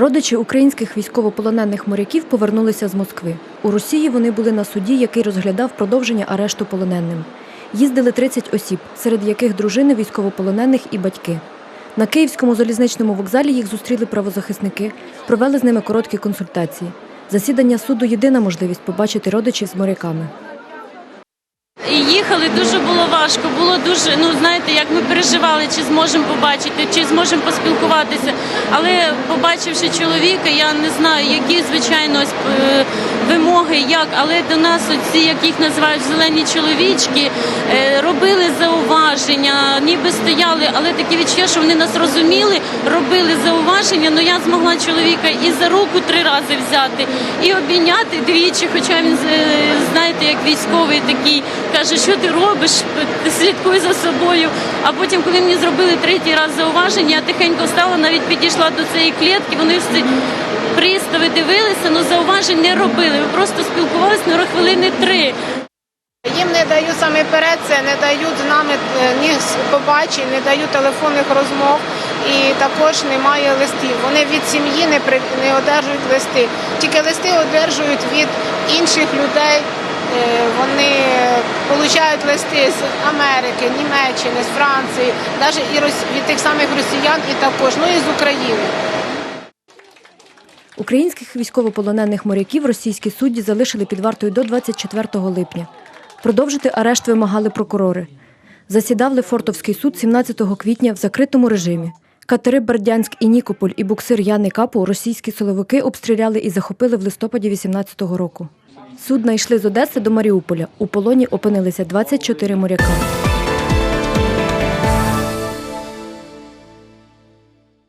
Родичі українських військовополонених моряків повернулися з Москви. У Росії вони були на суді, який розглядав продовження арешту полоненим. Їздили 30 осіб, серед яких дружини військовополонених і батьки. На Київському залізничному вокзалі їх зустріли правозахисники, провели з ними короткі консультації. Засідання суду єдина можливість побачити родичів з моряками. Їхали, дуже було важко. Було дуже, ну знаєте, як ми переживали, чи зможемо побачити, чи зможемо поспілкуватися. Але побачивши чоловіка, я не знаю, які звичайно е, вимоги, як, але до нас оці, як їх називають зелені чоловічки, е, робили зауваження, ніби стояли, але таке відчуття, що вони нас розуміли, робили зауваження. Ну я змогла чоловіка і за руку три рази взяти, і обійняти двічі, хоча він е, знаєте, як військовий такий каже, що ти робиш, слідкуй за собою. А потім, коли мені зробили третій раз зауваження, я тихенько встала, навіть підійшла до цієї клітки. Вони всі пристави дивилися, але зауважень не робили. Ви просто спілкувалися на хвилини три. Їм не дають саме перед це, не дають з нами е, ні побачень, не дають телефонних розмов і також немає листів. Вони від сім'ї не при не одержують листи. Тільки листи одержують від інших людей. Е, Вони отримують листи з Америки, Німеччини, з Франції, навіть і від тих самих росіян, і також ну і з України. Українських військовополонених моряків російські судді залишили під вартою до 24 липня. Продовжити арешт вимагали прокурори. Засідав Лефортовський суд 17 квітня в закритому режимі. Катери Бердянськ і Нікополь і буксир Яни Капу російські силовики обстріляли і захопили в листопаді 18-го року. Судна йшли з Одеси до Маріуполя. У полоні опинилися 24 моряка.